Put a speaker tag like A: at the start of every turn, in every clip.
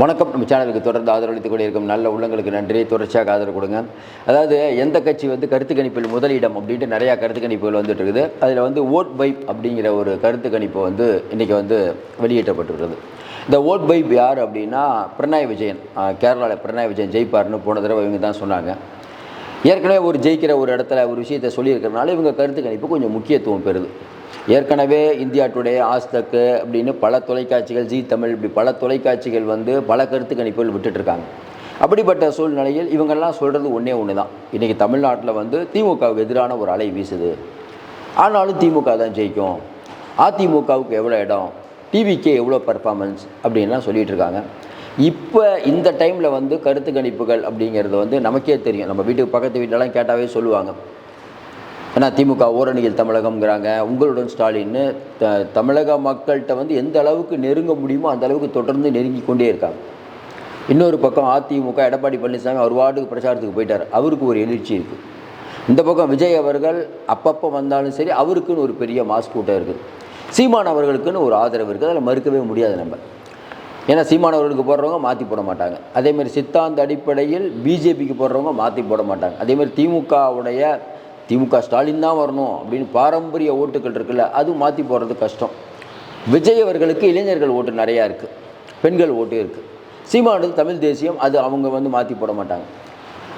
A: வணக்கம். நம்ம சேனலுக்கு தொடர்ந்து ஆதரவளித்துக் கொண்டிருக்கும் நல்ல உள்ளங்களுக்கு நன்றி. தொடர்ச்சியாக ஆதரவு கொடுங்க. அதாவது எந்த கட்சி வந்து கருத்து கணிப்பில் முதலிடம் அப்படின்ட்டு நிறையா கருத்து கணிப்புகள் வந்துட்டு இருக்குது அதில் வந்து ஓட் பைப் அப்படிங்கிற ஒரு கருத்து கணிப்பு வந்து இன்றைக்கி வந்து வெளியிட்டப்பட்டிருக்கிறது இந்த ஓட் பைப் யார் அப்படின்னா பிரணாய் விஜயன். கேரளாவில் பிரணாய் விஜயன் ஜெயிப்பார்னு போன தடவை இவங்க தான் சொன்னாங்க. ஏற்கனவே ஒரு ஜெயிக்கிற ஒரு இடத்துல ஒரு விஷயத்தை சொல்லியிருக்கிறனால இவங்க கருத்து கணிப்பு கொஞ்சம் முக்கியத்துவம் பெறுது. ஏற்கனவே இந்தியா டுடே ஆஸ்தக்கு அப்படின்னு பல தொலைக்காட்சிகள் ஜி தமிழ் இப்படி பல தொலைக்காட்சிகள் வந்து பல கருத்து கணிப்புகள் விட்டுட்ருக்காங்க அப்படிப்பட்ட சூழ்நிலையில் இவங்கெல்லாம் சொல்கிறது ஒன்றே ஒன்று தான் இன்றைக்கி தமிழ்நாட்டில் வந்து திமுகவுக்கு எதிரான ஒரு அலை வீசுது. ஆனாலும் திமுக தான் ஜெயிக்கும். அதிமுகவுக்கு எவ்வளோ இடம்? டிவிக்கே எவ்வளோ பர்ஃபார்மன்ஸ் அப்படின்லாம் சொல்லிகிட்டு இருக்காங்க இப்போ இந்த டைமில் வந்து கருத்து கணிப்புகள் அப்படிங்கிறது வந்து நமக்கே தெரியும். நம்ம வீட்டுக்கு பக்கத்து வீட்டிலலாம் கேட்டாவே சொல்லுவாங்க. ஏன்னா திமுக ஓரணியில் தமிழகம்ங்கிறாங்க. உங்களுடன் ஸ்டாலின்னு த தமிழக மக்கள்கிட்ட வந்து எந்த அளவுக்கு நெருங்க முடியுமோ அந்த அளவுக்கு தொடர்ந்து நெருங்கி கொண்டே இருக்காங்க. இன்னொரு பக்கம் அதிமுக எடப்பாடி பழனிசாமி அவர் வார்டுக்கு பிரச்சாரத்துக்கு போயிட்டார். அவருக்கு ஒரு எழுச்சி இருக்குது இந்த பக்கம் விஜய் அவர்கள் அப்பப்போ வந்தாலும் சரி அவருக்குன்னு ஒரு பெரிய மாஸ் கூட்டம் இருக்குது சீமான் அவர்களுக்குன்னு ஒரு ஆதரவு இருக்குது அதில் மறுக்கவே முடியாது நம்ம. ஏன்னா சீமான் அவர்களுக்கு போடுறவங்க மாற்றி போட மாட்டாங்க. அதேமாதிரி சித்தாந்த அடிப்படையில் பிஜேபிக்கு போடுறவங்க மாற்றி போட மாட்டாங்க. அதேமாதிரி திமுகவுடைய திமுக ஸ்டாலின் தான் வரணும் அப்படின்னு பாரம்பரிய ஓட்டுகள் இருக்குல்ல அது மாற்றி போடுறது கஷ்டம். விஜய் அவர்களுக்கு இளைஞர்கள் ஓட்டு நிறையா இருக்குது பெண்கள் ஓட்டு இருக்குது சீமானது தமிழ் தேசியம் அது அவங்க வந்து மாற்றி போட மாட்டாங்க.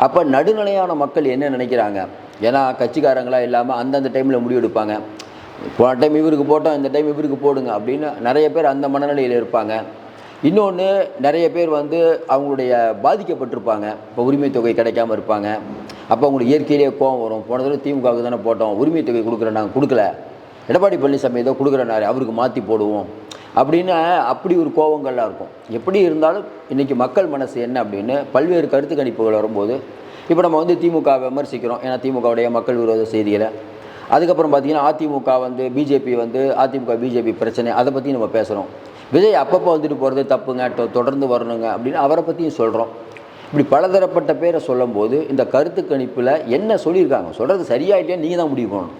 A: அப்போ நடுநிலையான மக்கள் என்ன நினைக்கிறாங்க? ஏன்னா கட்சிக்காரங்களாக இல்லாமல் அந்தந்த டைமில் முடிவெடுப்பாங்க போன டைம் இவருக்கு போட்டோம் இந்த டைம் இவருக்கு போடுங்க அப்படின்னு நிறைய பேர் அந்த மனநிலையில் இருப்பாங்க. இன்னொன்று நிறைய பேர் வந்து அவங்களுடைய பாதிக்கப்பட்டிருப்பாங்க. இப்போ உரிமை தொகை கிடைக்காம இருப்பாங்க. அப்போ அவங்களுக்கு இயற்கையிலேயே கோவம் வரும். போன தடவை திமுகவுக்கு தானே போட்டோம். உரிமை தொகை கொடுக்குறேன் நாங்கள் கொடுக்கல. எடப்பாடி பழனிசாமி ஏதோ கொடுக்குறனாரு அவருக்கு மாற்றி போடுவோம். அப்படின்னு அப்படி ஒரு கோபங்கள்லாம் இருக்கும். எப்படி இருந்தாலும் இன்றைக்கி மக்கள் மனசு என்ன அப்படின்னு பல்வேறு கருத்து கணிப்புகள் வரும்போது இப்போ நம்ம வந்து திமுக விமர்சிக்கிறோம். ஏன்னா திமுகவுடைய மக்கள் விரோத செய்திகளை. அதுக்கப்புறம் பார்த்திங்கன்னா அதிமுக வந்து பிஜேபி வந்து அதிமுக பிஜேபி பிரச்சனை அதை பற்றி நம்ம பேசுகிறோம் விஜய் அப்பப்போ வந்துட்டு போகிறது தப்புங்க தொடர்ந்து வரணுங்க அப்படின்னு அவரை பற்றியும் சொல்கிறோம் இப்படி பலதரப்பட்ட பேரை சொல்லும்போது இந்த கருத்து கணிப்பில் என்ன சொல்லியிருக்காங்க? சொல்கிறது சரியா இல்லையா நீங்கள் தான் முடிவு பண்ணணும்.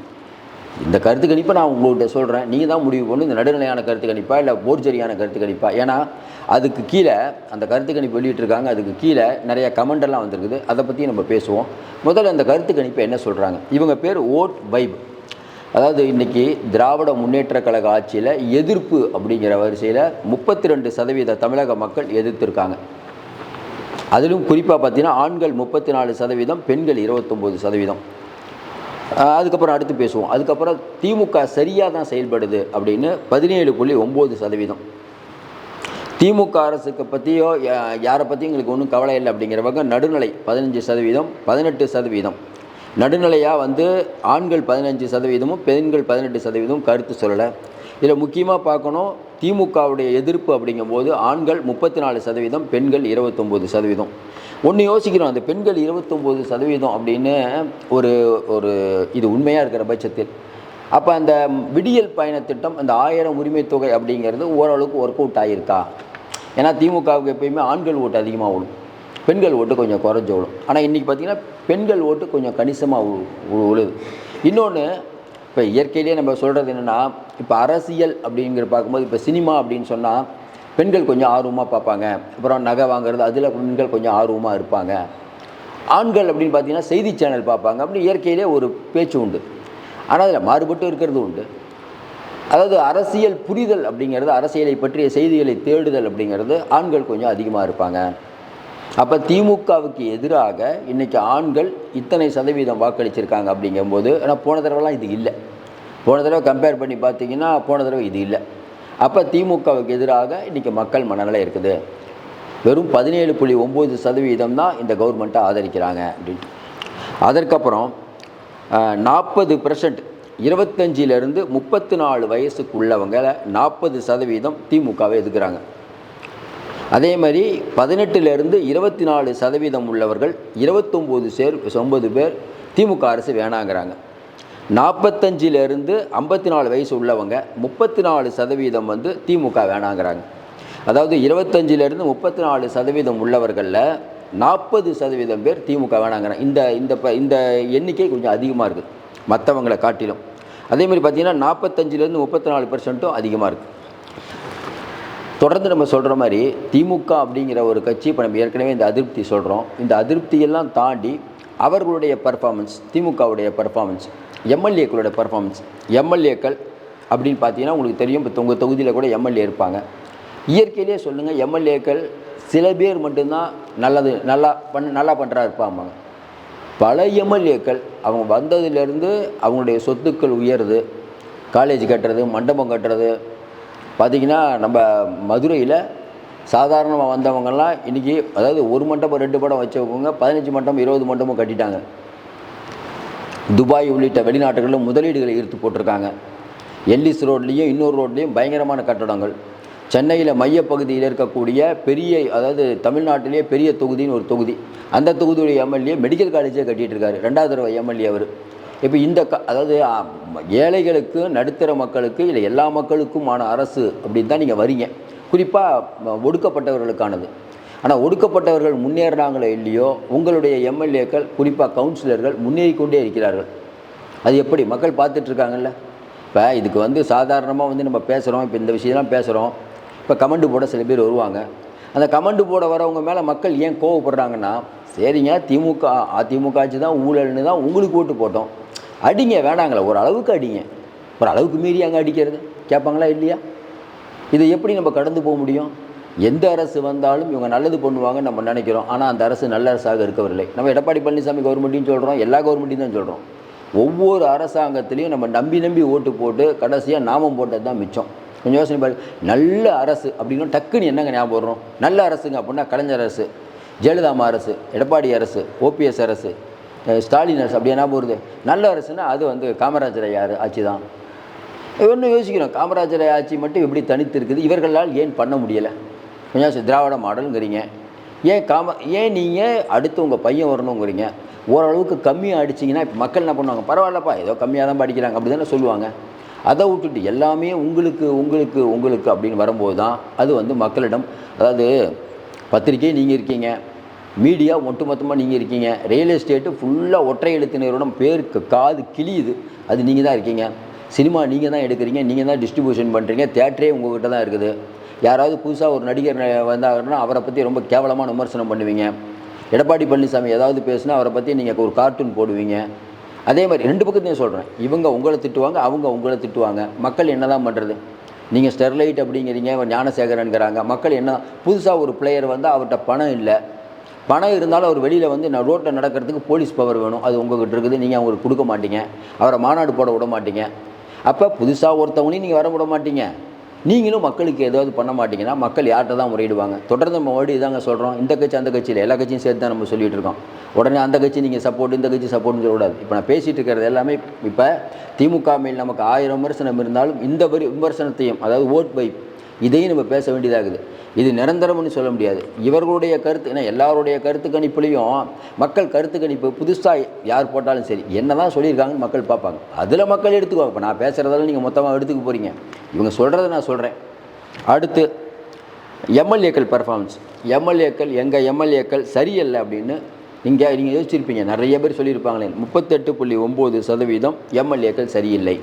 A: இந்த கருத்து கணிப்பை நான் உங்கள்கிட்ட சொல்கிறேன் நீங்கள் தான் முடிவு பண்ணணும். இந்த நடுநிலையான கருத்து கணிப்பா இல்லை போர்ஜரியான கருத்து கணிப்பா? ஏன்னா அதுக்கு கீழே அந்த கருத்து கணிப்பு வெளியிட்டிருக்காங்க. அதுக்கு கீழே நிறைய கமெண்ட் எல்லாம் வந்திருக்குது. அதை பற்றி நம்ம பேசுவோம். முதல்ல அந்த கருத்து கணிப்பை என்ன சொல்கிறாங்க இவங்க பேர் ஓட் வைப். அதாவது இன்றைக்கி திராவிட முன்னேற்ற கழக ஆட்சியில் எதிர்ப்பு அப்படிங்கிற வரிசையில் முப்பத்தி ரெண்டு சதவீத தமிழக மக்கள் எதிர்த்திருக்காங்க. அதிலும் குறிப்பாக பார்த்தீங்கன்னா ஆண்கள் முப்பத்தி நாலு சதவீதம் பெண்கள் இருபத்தொம்போது சதவீதம். அதுக்கப்புறம் அடுத்து பேசுவோம். அதுக்கப்புறம் திமுக சரியாக தான் செயல்படுது அப்படின்னு பதினேழு புள்ளி ஒம்பது சதவீதம். திமுக அரசுக்கு பற்றியோ யா- யாரை பற்றியும் எங்களுக்கு ஒன்றும் கவலை இல்லை அப்படிங்கிறவங்க நடுநிலை பதினஞ்சு சதவீதம் பதினெட்டு சதவீதம். நடுநிலையாக வந்து ஆண்கள் பதினஞ்சு சதவீதமும் பெண்கள் பதினெட்டு சதவீதமும் கருத்து சொல்லலை. இதில் முக்கியமாக பார்க்கணும். திமுகவுடைய எதிர்ப்பு அப்படிங்கும்போது ஆண்கள் முப்பத்தி நாலு சதவீதம் பெண்கள் இருபத்தொம்போது சதவீதம். ஒன்று யோசிக்கிறோம் அந்த பெண்கள் இருபத்தொம்போது சதவீதம் அப்படின்னு ஒரு ஒரு இது உண்மையாக இருக்கிற பட்சத்தில். அப்போ அந்த விடியல் பயண திட்டம் அந்த ஆயிரம் உரிமை தொகை அப்படிங்கிறது ஓரளவுக்கு ஒர்க் அவுட் ஆகியிருக்கா ஏன்னா திமுகவுக்கு எப்பயுமே ஆண்கள் ஓட்டு அதிகமாக விழும் பெண்கள் ஓட்டு கொஞ்சம் குறைஞ்சு விழும் ஆனால் இன்றைக்கி பார்த்தீங்கன்னா பெண்கள் ஓட்டு கொஞ்சம் கணிசமாக விழுது இன்னொன்று இப்போ இயற்கையிலேயே நம்ம சொல்கிறது என்னென்னா இப்போ அரசியல் அப்படிங்கிற பார்க்கும்போது இப்போ சினிமா அப்படின்னு சொன்னால் பெண்கள் கொஞ்சம் ஆர்வமாக பார்ப்பாங்க. அப்புறம் நகை வாங்குறது அதில் பெண்கள் கொஞ்சம் ஆர்வமாக இருப்பாங்க. ஆண்கள் அப்படின்னு பார்த்தீங்கன்னா செய்தி சேனல் பார்ப்பாங்க. அப்படி இயற்கையிலே ஒரு பேச்சு உண்டு. ஆனால் அதில் மாறுபட்டு இருக்கிறது உண்டு. அதாவது அரசியல் புரிதல் அப்படிங்கிறது அரசியலை பற்றிய செய்திகளை தேடுதல் அப்படிங்கிறது ஆண்கள் கொஞ்சம் அதிகமாக இருப்பாங்க. அப்போ திமுகவுக்கு எதிராக இன்றைக்கி ஆண்கள் இத்தனை சதவீதம் வாக்களிச்சிருக்காங்க அப்படிங்கும்போது ஆனால் போன தடவைலாம் இது இல்லை. போன தடவை கம்பேர் பண்ணி பார்த்தீங்கன்னா போன தடவை இது இல்லை. அப்போ திமுகவுக்கு எதிராக இன்றைக்கி மக்கள் மனநிலை இருக்குது. வெறும் பதினேழு புள்ளி ஒம்பது சதவீதம் தான் இந்த கவர்மெண்ட்டை ஆதரிக்கிறாங்க அப்படின்ட்டு. அதற்கப்புறம் நாற்பது பர்சன்ட் இருபத்தஞ்சிலேருந்து முப்பத்தி நாலு வயசுக்குள்ளவங்களை நாற்பது சதவீதம் திமுகவை எதுக்குறாங்க அதே மாதிரி பதினெட்டுலேருந்து இருபத்தி நாலு சதவீதம் உள்ளவர்கள் இருபத்தொம்போது சேர் ஒன்பது பேர் திமுக அரசு வேணாங்கிறாங்க. நாற்பத்தஞ்சிலேருந்து ஐம்பத்தி நாலு வயசு உள்ளவங்க முப்பத்தி நாலு சதவீதம் வந்து திமுக வேணாங்கிறாங்க. அதாவது இருபத்தஞ்சிலேருந்து முப்பத்தி நாலு சதவீதம் உள்ளவர்களில் நாற்பது சதவீதம் பேர் திமுக வேணாங்கிறாங்க. இந்த இந்த ப இந்த எண்ணிக்கை கொஞ்சம் அதிகமாக இருக்குது மற்றவங்களை காட்டிலும். அதேமாதிரி பார்த்திங்கன்னா நாற்பத்தஞ்சிலேருந்து முப்பத்தி நாலு பர்சன்ட்டும் அதிகமாக இருக்குது. தொடர்ந்து நம்ம சொல்கிற மாதிரி திமுக அப்படிங்கிற ஒரு கட்சி இப்போ நம்ம ஏற்கனவே இந்த அதிருப்தி சொல்கிறோம் இந்த அதிருப்தியெல்லாம் தாண்டி அவர்களுடைய பர்ஃபார்மன்ஸ் திமுகவுடைய பர்ஃபார்மன்ஸ் எம்எல்ஏக்களுடைய பர்ஃபார்மன்ஸ் எம்எல்ஏக்கள் அப்படின்னு பார்த்தீங்கன்னா உங்களுக்கு தெரியும். இப்போ உங்கள் தொகுதியில் கூட எம்எல்ஏ இருப்பாங்க. இயற்கையிலேயே சொல்லுங்கள் எம்எல்ஏக்கள் சில பேர் மட்டும்தான் நல்லது நல்லா பண்ண நல்லா பண்ணுறா இருப்பாங்க. பல எம்எல்ஏக்கள் அவங்க வந்ததுலேருந்து அவங்களுடைய சொத்துக்கள் உயருது. காலேஜ் கட்டுறது மண்டபம் கட்டுறது பார்த்திங்கன்னா நம்ம மதுரையில் சாதாரணமாக வந்தவங்கெல்லாம் இன்றைக்கி அதாவது ஒரு மண்டபம் ரெண்டு படம் வச்சவங்க பதினஞ்சு மண்டபம் இருபது மண்டபம் கட்டிட்டாங்க. துபாய் உள்ளிட்ட வெளிநாட்டுகளில் முதலீடுகளை ஈர்த்து போட்டிருக்காங்க. எல்லிஸ் ரோட்லேயும் இன்னொரு ரோட்லேயும் பயங்கரமான கட்டடங்கள். சென்னையில் மையப்பகுதியில் இருக்கக்கூடிய பெரிய அதாவது தமிழ்நாட்டிலேயே பெரிய தொகுதின்னு ஒரு தொகுதி. அந்த தொகுதியுடைய எம்எல்ஏ மெடிக்கல் காலேஜே கட்டிகிட்டு இருக்காரு. ரெண்டாவது தடவை எம்எல்ஏ அவர். இப்போ இந்த க அதாவது ஏழைகளுக்கு நடுத்தர மக்களுக்கு இல்லை எல்லா மக்களுக்குமான அரசு அப்படின்னு தான் நீங்கள் வரீங்க. குறிப்பாக ஒடுக்கப்பட்டவர்களுக்கானது. ஆனால் ஒடுக்கப்பட்டவர்கள் முன்னேறினாங்களோ இல்லையோ உங்களுடைய எம்எல்ஏக்கள் குறிப்பாக கவுன்சிலர்கள் முன்னேறி கொண்டே இருக்கிறார்கள். அது எப்படி? மக்கள் பார்த்துட்ருக்காங்கல்ல. இப்போ இதுக்கு வந்து சாதாரணமாக வந்து நம்ம பேசுகிறோம் இப்போ இந்த விஷயம்லாம் பேசுகிறோம் இப்போ கமெண்ட் போட சில பேர் வருவாங்க. அந்த கமெண்ட் போட வரவங்க மேலே மக்கள் ஏன் கோவப்படுறாங்கன்னா சரிங்க திமுக அதிமுக ஆட்சி தான் ஊழல்னு தான் உங்களுக்கு ஓட்டு போட்டோம். அடிங்க வேணாங்களே. ஒரு அளவுக்கு அடிங்க. ஒரு அளவுக்கு மீறி அங்கே அடிக்கிறது. கேட்பாங்களா இல்லையா? இதை எப்படி நம்ம கடந்து போக முடியும்? எந்த அரசு வந்தாலும் இவங்க நல்லது பண்ணுவாங்கன்னு நம்ம நினைக்கிறோம். ஆனால் அந்த அரசு நல்ல அரசாக இருக்கவில்லை. நம்ம எடப்பாடி பழனிசாமி கவர்மெண்ட்டையும் சொல்கிறோம் எல்லா கவர்மெண்ட்டையும் தான் சொல்கிறோம் ஒவ்வொரு அரசாங்கத்திலையும் நம்ம நம்பி நம்பி ஓட்டு போட்டு கடைசியாக நாமம் போட்டது தான் மிச்சம். கொஞ்சம் யோசனை பாரு நல்ல அரசு அப்படின்னா டக்குன்னு என்னங்க ஞாபகம் வரும்? நல்ல அரசுங்க அப்படின்னா கலைஞர் அரசு ஜெயலலிதாமா அரசு எடப்பாடி அரசு ஓபிஎஸ் அரசு. ஸ்டாலின் அரசு அப்படி என்ன போகிறது நல்ல அரசுன்னா அது வந்து காமராஜர் ஐயா ஆட்சி தான். ஒன்று யோசிக்கிறோம் காமராஜர் ஆட்சி மட்டும் எப்படி தனித்து இருக்குது இவர்களால் ஏன் பண்ண முடியலை? கொஞ்சம் திராவிட மாடலுங்கிறீங்க. ஏன் காம ஏன் நீங்கள் அடுத்து உங்கள் பையன் வரணுங்கிறீங்க? ஓரளவுக்கு கம்மியாக அடிச்சிங்கன்னா இப்போ மக்கள் என்ன பண்ணுவாங்க? பரவாயில்லப்பா ஏதோ கம்மியாக தான் படிக்கிறாங்க அப்படி தானே சொல்லுவாங்க. அதை விட்டுட்டு எல்லாமே உங்களுக்கு உங்களுக்கு உங்களுக்கு அப்படின்னு வரும்போது தான் அது வந்து மக்களிடம் அதாவது பத்திரிக்கை நீங்கள் இருக்கீங்க. மீடியா ஒட்டுமொத்தமாக நீங்கள் இருக்கீங்க. ரியல் எஸ்டேட்டு ஃபுல்லாக ஒற்றை எழுத்து நிறுவனம் பேருக்கு காது கிளியுது அது நீங்கள் தான் இருக்கீங்க. சினிமா நீங்கள் தான் எடுக்கிறீங்க. நீங்கள் தான் டிஸ்ட்ரிபியூஷன் பண்ணுறீங்க தேட்டரே உங்ககிட்ட தான் இருக்குது. யாராவது புதுசாக ஒரு நடிகர் வந்தாங்கன்னா அவரை பற்றி ரொம்ப கேவலமான விமர்சனம் பண்ணுவீங்க. எடப்பாடி பழனிசாமி ஏதாவது பேசுனா அவரை பற்றி நீங்கள் ஒரு கார்ட்டூன் போடுவீங்க. அதே மாதிரி ரெண்டு பக்கத்தையும் சொல்கிறேன் இவங்க உங்களை திட்டுவாங்க அவங்க உங்களை திட்டுவாங்க. மக்கள் என்ன தான் பண்ணுறது நீங்கள் ஸ்டெர்லைட் அப்படிங்கிறீங்க ஞானசேகரனுங்கிறாங்க ஞானசேகரன்கிறாங்க. மக்கள் என்ன புதுசாக ஒரு பிளேயர் வந்து அவர்கிட்ட பணம் இல்லை. பணம் இருந்தாலும் அவர் வெளியில் வந்து நான் ரோட்டில் நடக்கிறதுக்கு போலீஸ் பவர் வேணும். அது உங்ககிட்ட இருக்குது. நீங்கள் அவங்களுக்கு கொடுக்க மாட்டீங்க. அவரை மாநாடு போட விட மாட்டீங்க. அப்போ புதுசாக ஒருத்தவங்களையும் நீங்கள் வர விட மாட்டீங்க. நீங்களும் மக்களுக்கு ஏதாவது பண்ண மாட்டீங்கன்னா மக்கள் யார்கிட்ட தான் முறையிடுவாங்க. தொடர்ந்து நம்ம ஓடி இதாங்க சொல்கிறோம் இந்த கட்சி அந்த கட்சியில் எல்லா கட்சியும் சேர்த்து தான் நம்ம சொல்லிட்டு இருக்கோம். உடனே அந்த கட்சி நீங்கள் சப்போர்ட் இந்த கட்சி சப்போர்ட்னு சொல்லக்கூடாது. இப்போ நான் பேசிகிட்டு இருக்கிறது எல்லாமே இப்போ திமுக மேல் நமக்கு ஆயிரம் விமர்சனம் இருந்தாலும் இந்த வரி விமர்சனத்தையும் அதாவது ஓட் பை இதையும் நம்ம பேச வேண்டியதாகுது. இது நிரந்தரம்னு சொல்ல முடியாது. இவர்களுடைய கருத்து ஏன்னா எல்லாருடைய கருத்து கணிப்புலையும் மக்கள் கருத்து கணிப்பு புதுசாக யார் போட்டாலும் சரி என்ன தான் சொல்லியிருக்காங்கன்னு மக்கள் பார்ப்பாங்க. அதில் மக்கள் எடுத்துக்குவாங்க. இப்போ நான் பேசுகிறதால நீங்கள் மொத்தமாக எடுத்துக்க போகிறீங்க இவங்க சொல்கிறத நான் சொல்கிறேன் அடுத்து எம்எல்ஏக்கள் பர்ஃபார்மன்ஸ் எம்எல்ஏக்கள் எங்கள் எம்எல்ஏக்கள் சரியில்லை அப்படின்னு நீங்கள் நீங்கள் யோசிச்சிருப்பீங்க. நிறைய பேர் சொல்லியிருப்பாங்களே முப்பத்தெட்டு புள்ளி ஒம்பது சதவீதம் எம்எல்ஏக்கள் சரியில்லை.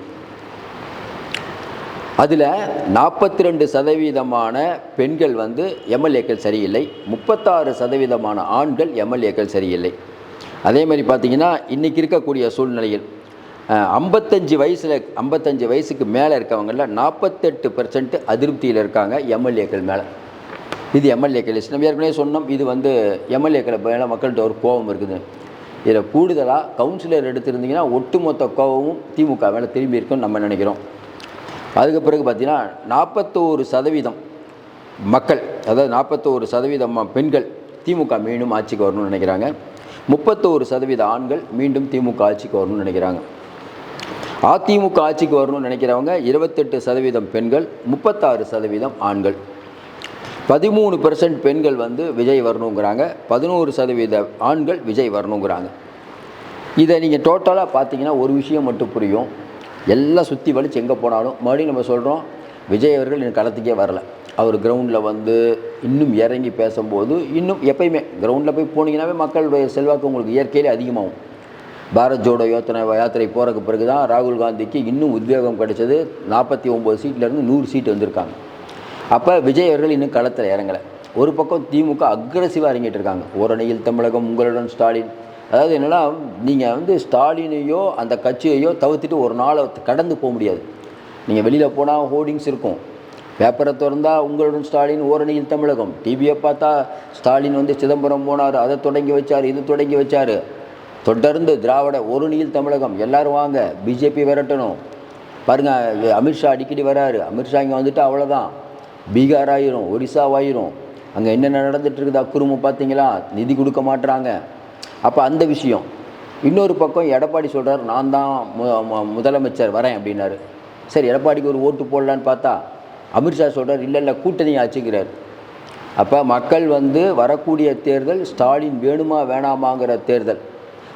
A: அதில் நாற்பத்தி ரெண்டு சதவீதமான பெண்கள் வந்து எம்எல்ஏக்கள் சரியில்லை. முப்பத்தாறு சதவீதமான ஆண்கள் எம்எல்ஏக்கள் சரியில்லை. அதே மாதிரி பார்த்தீங்கன்னா இன்றைக்கி இருக்கக்கூடிய சூழ்நிலையில் ஐம்பத்தஞ்சு வயசில் ஐம்பத்தஞ்சு வயசுக்கு மேலே இருக்கவங்களில் நாற்பத்தெட்டு பர்சன்ட் அதிருப்தியில் இருக்காங்க எம்எல்ஏக்கள் மேலே. இது எம்எல்ஏக்கள் லிஸ்ட் நம்ம ஏற்கனவே சொன்னோம் இது வந்து எம்எல்ஏக்களை மேலே மக்கள்கிட்ட ஒரு கோபம் இருக்குது. இதில் கூடுதலாக கவுன்சிலர் எடுத்திருந்தீங்கன்னா ஒட்டுமொத்த கோபமும் திமுக மேலே திரும்பி இருக்குன்னு நம்ம நினைக்கிறோம். அதுக்கு பிறகு பார்த்திங்கன்னா நாற்பத்தோரு சதவீதம் மக்கள் அதாவது நாற்பத்தோரு சதவீதம் பெண்கள் திமுக மீண்டும் ஆட்சிக்கு வரணும்னு நினைக்கிறாங்க. முப்பத்தோரு சதவீத ஆண்கள் மீண்டும் திமுக ஆட்சிக்கு வரணும்னு நினைக்கிறாங்க. அதிமுக ஆட்சிக்கு வரணும்னு நினைக்கிறவங்க இருபத்தெட்டு சதவீதம் பெண்கள் முப்பத்தாறு சதவீதம் ஆண்கள். பதிமூணு பெர்சன்ட் பெண்கள் வந்து விஜய் வரணுங்கிறாங்க. பதினோரு சதவீத ஆண்கள் விஜய் வரணுங்கிறாங்க. இதை நீங்கள் டோட்டலாக பார்த்தீங்கன்னா ஒரு விஷயம் மட்டும் புரியும். எல்லாம் சுற்றி வலிச்சு எங்கே போனாலும் மறுபடியும் நம்ம சொல்கிறோம் விஜய் அவர்கள் இன்னும் களத்துக்கே வரல. அவர் கிரவுண்டில் வந்து இன்னும் இறங்கி பேசும்போது இன்னும் எப்பயுமே கிரவுண்டில் போய் போனீங்கன்னாவே மக்களுடைய செல்வாக்கு உங்களுக்கு இயற்கையிலே அதிகமாகும். பாரத் ஜோடோ யோத்தனை யாத்திரை போகிறக்கு பிறகு தான் ராகுல் காந்திக்கு இன்னும் உத்வேகம் கிடைச்சது. நாற்பத்தி ஒம்பது சீட்லேருந்து நூறு சீட் வந்திருக்காங்க. அப்போ விஜய் அவர்கள் இன்னும் களத்தில் இறங்கலை. ஒரு பக்கம் திமுக அக்ரஸிவாக இறங்கிட்டு இருக்காங்க. ஓரணியில் தமிழகம் உங்களுடன் ஸ்டாலின். அதாவது என்னென்னா நீங்கள் வந்து ஸ்டாலினையோ அந்த கட்சியையோ தவிர்த்துட்டு ஒரு நாளை கடந்து போக முடியாது. நீங்கள் வெளியில் போனால் ஹோர்டிங்ஸ் இருக்கும். பேப்பரை திறந்தால் உங்களுடன் ஸ்டாலின் ஓரணியில் தமிழகம். டிவியை பார்த்தா ஸ்டாலின் வந்து சிதம்பரம் போனார் அதை தொடங்கி வச்சார் இது தொடங்கி வச்சார். தொடர்ந்து திராவிட ஒருணியில் தமிழகம். எல்லோரும் வாங்க பிஜேபி விரட்டணும். பாருங்கள் அமித்ஷா அடிக்கடி வராரு. அமித்ஷா இங்கே வந்துட்டு அவ்வளோதான் பீகார் ஆயிரும் ஒரிசா ஆயிரும். அங்கே என்னென்ன நடந்துட்டு இருக்குது? பார்த்தீங்களா? நிதி கொடுக்க மாட்டுறாங்க அப்போ அந்த விஷயம். இன்னொரு பக்கம் எடப்பாடி சொல்கிறார் நான் தான் மு- முதலமைச்சர் வரேன் அப்படின்னாரு. சரி எடப்பாடிக்கு ஒரு ஓட்டு போடலான்னு பார்த்தா அமித்ஷா சொல்கிறார் இல்லை இல்லை கூட்டணி ஆச்சுங்கிறார் அப்போ மக்கள் வந்து வரக்கூடிய தேர்தல் ஸ்டாலின் வேணுமா வேணாமாங்கிற தேர்தல்.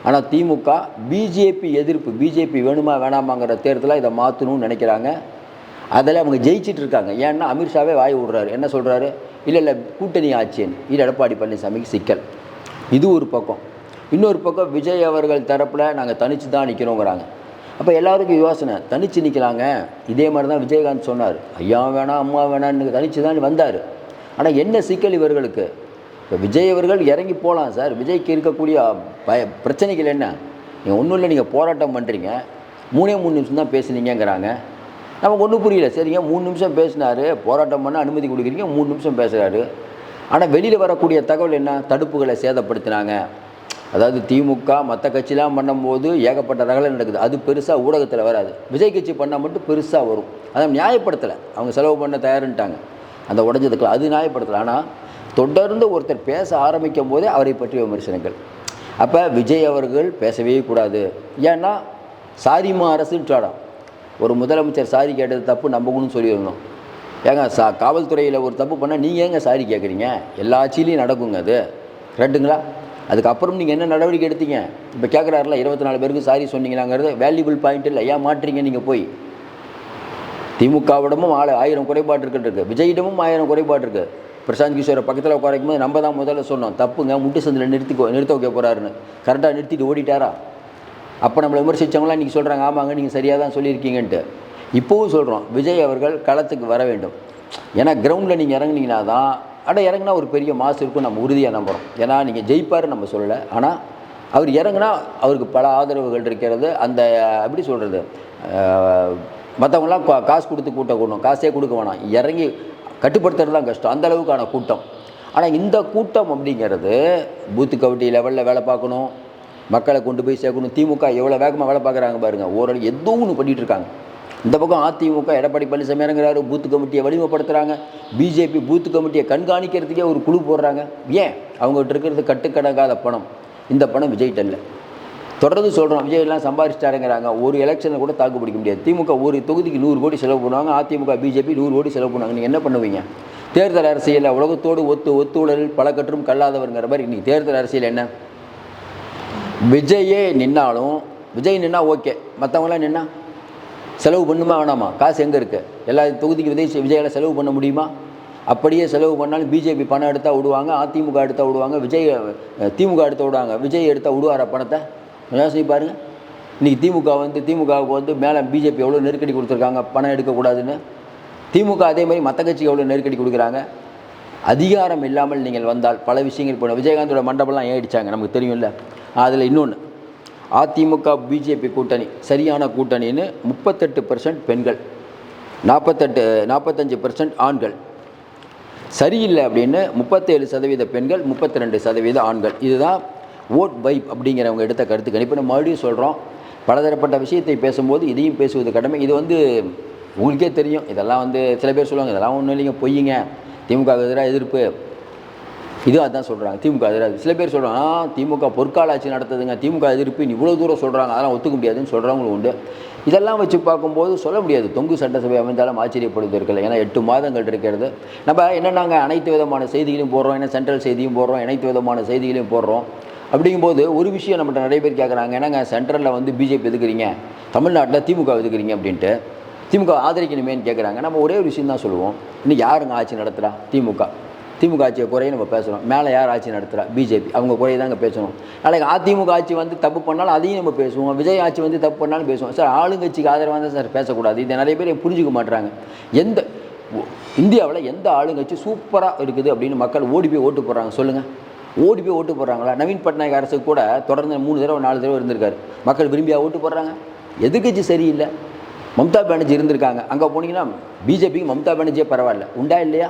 A: ஆனால் திமுக பிஜேபி எதிர்ப்பு பிஜேபி வேணுமா வேணாமாங்கிற தேர்தலாக இதை மாற்றணும்னு நினைக்கிறாங்க. அதில் அவங்க ஜெயிச்சிட்டு இருக்காங்க. ஏன்னா அமித்ஷாவே வாய் விடுறாரு என்ன சொல்கிறாரு இல்லை இல்லை கூட்டணி ஆட்சியன் இது எடப்பாடி பழனிசாமிக்கு சிக்கல். இது ஒரு பக்கம். இன்னொரு பக்கம் விஜய் அவர்கள் தரப்பில் நாங்கள் தனிச்சு தான் நிற்கிறோங்கிறாங்க அப்போ எல்லாருக்கும் யோசனை தனிச்சு நிற்கலாங்க இதே மாதிரி தான் விஜயகாந்த் சொன்னார். ஐயா வேணாம் அம்மா வேணான்னு தனிச்சு தான் வந்தார். ஆனால் என்ன சிக்கல் இவர்களுக்கு? இப்போ விஜய் அவர்கள் இறங்கி போகலாம் சார். விஜய்க்கு இருக்கக்கூடிய பய பிரச்சனைகள் என்ன? நீங்கள் ஒன்றும் இல்லை நீங்கள் போராட்டம் பண்ணுறீங்க மூணே மூணு நிமிஷம் தான் பேசுனீங்கிறாங்க நமக்கு ஒன்றும் புரியல. சரிங்க மூணு நிமிஷம் பேசினார். போராட்டம் பண்ண அனுமதி கொடுக்குறீங்க மூணு நிமிஷம் பேசுகிறாரு ஆனால் வெளியில் வரக்கூடிய தகவல் என்ன? தடுப்புகளை சேதப்படுத்தினாங்க. அதாவது திமுக மற்ற கட்சிலாம் பண்ணும்போது ஏகப்பட்ட ரகலை நடக்குது. அது பெருசாக ஊடகத்தில் வராது. விஜய் கட்சி பண்ணால் மட்டும் பெருசாக வரும். அதை நியாயப்படுத்தலை. அவங்க செலவு பண்ண தயாருன்ட்டாங்க. அந்த உடஞ்சதுக்கு அது நியாயப்படுத்தலை. ஆனால் தொடர்ந்து ஒருத்தர் பேச ஆரம்பிக்கும் போதே அவரை பற்றிய விமர்சனங்கள். அப்போ விஜய் அவர்கள் பேசவே கூடாது. ஏன்னா சாரிமா அரசுன்றாடாம் ஒரு முதலமைச்சர் சாரி கேட்டது தப்பு நம்பணும்னு சொல்லியிருந்தோம். ஏங்க சா காவல்துறையில் ஒரு தப்பு பண்ணால் நீங்கள் ஏங்க சாரி கேட்குறீங்க எல்லா ஆட்சியிலையும் நடக்குங்க அது. கரெக்டுங்களா அதுக்கப்புறம் நீங்கள் என்ன நடவடிக்கை எடுத்தீங்க? இப்போ கேட்குறாருல இருபத்தி நாலு பேருக்கு சாரி சொன்னீங்களாங்கிறது வேல்யூபிள் பாயிண்ட் இல்லை ஏன் மாட்டுறீங்க நீங்கள் போய்? திமுகவிடமும் ஆள் ஆயிரம் குறைபாடு இருக்கு. விஜயிடமும் ஆயிரம் குறைபாடு இருக்குது பிரசாந்த் கிஷோரை பக்கத்தில் உட்காரைக்கும் போது நம்ம தான் முதல்ல சொன்னோம் தப்புங்க முட்டு சந்தில் நிறுத்தி நிறுத்த வைக்க போகிறாருன்னு கரெக்டாக நிறுத்திட்டு ஓடிட்டாரா? அப்போ நம்மளை விமர்சித்தவங்களாம் இன்றைக்கி சொல்கிறாங்க ஆமாங்க நீங்கள் சரியாக தான் சொல்லியிருக்கீங்கன்ட்டு. இப்போவும் சொல்கிறோம் விஜய் அவர்கள் களத்துக்கு வர வேண்டும். ஏன்னா கிரவுண்டில் நீங்கள் இறங்குனீங்கன்னா தான் ஆனால் இறங்குனா ஒரு பெரிய மாசு இருக்கும் நம்ம உறுதியாக நம்புகிறோம் ஏன்னா நீங்கள் ஜெயிப்பார் நம்ம சொல்லலை. ஆனால் அவர் இறங்குனா அவருக்கு பல ஆதரவுகள் இருக்கிறது. அந்த எப்படி சொல்கிறது மற்றவங்களாம் காசு கொடுத்து கூட்டம் கூடணும். காசே கொடுக்க வேணாம். இறங்கி கட்டுப்படுத்துறது தான் கஷ்டம். அந்த அளவுக்கான கூட்டம். ஆனால் இந்த கூட்டம் அப்படிங்கிறது பூத்து கமிட்டி லெவலில் வேலை பார்க்கணும். மக்களை கொண்டு போய் சேர்க்கணும். திமுக எவ்வளோ வேகமாக வேலை பார்க்குறாங்க பாருங்கள் ஓரளவு எதுவும் ஒன்று பண்ணிகிட்ருக்காங்க இந்த பக்கம் அதிமுக எடப்பாடி பழனிசாமி இறங்குறாரு பூத்து கமிட்டியை வலிமைப்படுத்துகிறாங்க பிஜேபி பூத்து கமிட்டியை கண்காணிக்கிறதுக்கே ஒரு குழு போடுறாங்க. ஏன்? அவங்ககிட்ட இருக்கிறது கட்டுக்கடங்காத பணம். இந்த பணம் விஜய்கிட்ட இல்லை. தொடர்ந்து சொல்கிறோம் விஜய் எல்லாம் சம்பாரிச்சிட்டாருங்கிறாங்க. ஒரு எலெக்ஷனை கூட தாக்கு பிடிக்க முடியாது. திமுக ஒரு தொகுதிக்கு நூறு கோடி செலவு பண்ணுவாங்க அதிமுக பிஜேபி நூறு கோடி செலவு பண்ணுவாங்க. நீங்கள் என்ன பண்ணுவீங்க? தேர்தல் அரசியலில் உலகத்தோடு ஒத்து ஒத்துழலில் பல கற்றும் கல்லாதவருங்கிற மாதிரி இன்னைக்கு தேர்தல் அரசியல் என்ன? விஜயே நின்னாலும் விஜய் நின்னா ஓகே. மற்றவங்களாம் நின்னா செலவு பண்ணுமா வேணாமா? காசு எங்கே இருக்குது எல்லா தொகுதிக்கு விஜய் விஜயால் செலவு பண்ண முடியுமா? அப்படியே செலவு பண்ணாலும் பிஜேபி பணம் எடுத்தால் விடுவாங்க அதிமுக எடுத்தால் விடுவாங்க விஜய் திமுக எடுத்தால் விடுவாங்க. விஜய் எடுத்தால் விடுவாரா பணத்தை? யோசனை பாருங்க. இன்றைக்கி திமுக வந்து திமுகவுக்கு வந்து மேலே பிஜேபி எவ்வளோ நெருக்கடி கொடுத்துருக்காங்க? பணம் எடுக்கக்கூடாதுன்னு திமுக அதே மாதிரி மற்ற கட்சிக்கு எவ்வளோ நெருக்கடி கொடுக்குறாங்க? அதிகாரம் இல்லாமல் நீங்கள் வந்தால் பல விஷயங்கள் போன விஜயகாந்தோட மண்டபம்லாம் ஏடிச்சாங்க நமக்கு தெரியும்ல. அதில் இன்னொன்று அதிமுக பிஜேபி கூட்டணி சரியான கூட்டணின்னு முப்பத்தெட்டு பர்சன்ட் பெண்கள் நாற்பத்தெட்டு நாற்பத்தஞ்சு பர்சன்ட் ஆண்கள். சரியில்லை அப்படின்னு முப்பத்தேழு சதவீத பெண்கள் முப்பத்தி ரெண்டு சதவீத ஆண்கள். இதுதான் ஓட் வைப் அப்படிங்கிறவங்க எடுத்த கருத்து கணிப்பு நம்ம மறுபடியும் சொல்கிறோம் பலதரப்பட்ட விஷயத்தை பேசும்போது இதையும் பேசுவது கடமை. இது வந்து உங்களுக்கே தெரியும். இதெல்லாம் வந்து சில பேர் சொல்லுவாங்க இதெல்லாம் ஒன்றும் இல்லைங்க பொய்யுங்க திமுக எதிராக எதிர்ப்பு. இது அதான் சொல்கிறாங்க திமுக எதிராக. சில பேர் சொல்கிறாங்க திமுக பொற்கால ஆட்சி நடத்துதுங்க. திமுக எதிர்ப்பு இவ்வளோ தூரம் சொல்கிறாங்க அதெல்லாம் ஒத்துக்க முடியாதுன்னு சொல்கிறவங்களும் உண்டு. இதெல்லாம் வச்சு பார்க்கும்போது சொல்ல முடியாது. தொங்கு சட்டசபை அமைந்தாலும் ஆச்சரியப்படுவதற்கில்லை ஏன்னா எட்டு மாதங்கள் இருக்கிறது. நம்ம என்னென்னாங்க அனைத்து விதமான செய்திகளையும் போடுறோம். என்ன சென்ட்ரல் செய்தியும் போடுறோம். அனைத்து விதமான செய்திகளையும் போடுறோம். அப்படிங்கும்போது ஒரு விஷயம் நம்மகிட்ட நிறைய பேர் கேட்குறாங்க என்னங்க சென்ட்ரலில் வந்து பிஜேபி எதுக்குறீங்க? தமிழ்நாட்டில் திமுக எதுக்குறீங்க அப்படின்ட்டு. திமுக ஆதரிக்கணுமேன்னு கேட்குறாங்க நம்ம ஒரே ஒரு விஷயம் தான் சொல்லுவோம். இன்னைக்கு யாருங்க ஆட்சி நடத்துகிறா திமுக. திமுக ஆட்சியை குறையை நம்ம பேசுகிறோம் மேலே யார் ஆட்சி நடத்துகிறா பிஜேபி அவங்க குறைய தாங்க பேசணும் நாளைக்கு அதிமுக ஆட்சி வந்து தப்பு பண்ணாலும் அதையும் நம்ம பேசுவோம். விஜய் ஆட்சி வந்து தப்பு பண்ணாலும் பேசுவோம். சார் ஆளுங்கட்சிக்கு ஆதரவாக தான் சார் பேசக்கூடாது. இதை நிறைய பேர் புரிஞ்சுக்க மாட்டுறாங்க எந்த இந்தியாவில் எந்த ஆளுங்கட்சி சூப்பராக இருக்குது அப்படின்னு மக்கள் ஓடி போய் ஓட்டு போடுறாங்க? சொல்லுங்கள் ஓடி போய் ஓட்டு போடுறாங்களா? நவீன் பட்நாயக் அரசு கூட தொடர்ந்து மூணு தடவை நாலு தடவை இருந்திருக்காரு. மக்கள் விரும்பியாக ஓட்டு போடுறாங்க? எதிர்கட்சி சரியில்லை. மம்தா பானர்ஜி இருந்திருக்காங்க. அங்கே போனீங்கன்னா பிஜேபிக்கு மம்தா பானர்ஜியே பரவாயில்ல. உண்டா இல்லையா?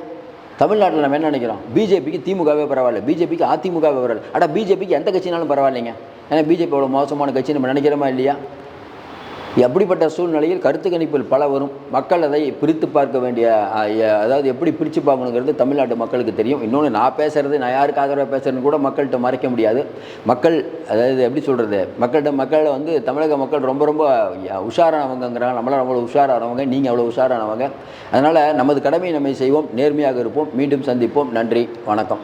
A: தமிழ்நாட்டில் நம்ம என்ன நினைக்கிறோம்? பிஜேபிக்கு திமுகவே பரவாயில்ல. பிஜேபிக்கு அதிமுகவே பரவாயில்ல. அட பிஜேபிக்கு எந்த கட்சினாலும் பரவாயில்லைங்க. ஏன்னா பிஜேபி அவ்வளோ மோசமான கட்சி நம்ம நினைக்கிறோமா இல்லையா? எப்படிப்பட்ட சூழ்நிலையில் கருத்து கணிப்பில் பல வரும் மக்கள் அதை பிரித்து பார்க்க வேண்டிய அதாவது எப்படி பிரித்து பார்க்கணுங்கிறது தமிழ்நாட்டு மக்களுக்கு தெரியும். இன்னொன்று நான் பேசுறது நான் யாருக்கு ஆதரவாக பேசுகிறேன்னு கூட மக்கள்கிட்ட மறைக்க முடியாது. மக்கள் அதாவது எப்படி சொல்கிறது மக்கள்கிட்ட மக்களை வந்து தமிழக மக்கள் ரொம்ப ரொம்ப உஷாரானவங்கங்கிறாங்க. நம்மளாம் அவ்வளோ உஷாரானவங்க நீங்கள் அவ்வளோ உஷாரானவங்க. அதனால் நமது கடமையை நம்ம செய்வோம் நேர்மையாக இருப்போம். மீண்டும் சந்திப்போம். நன்றி வணக்கம்.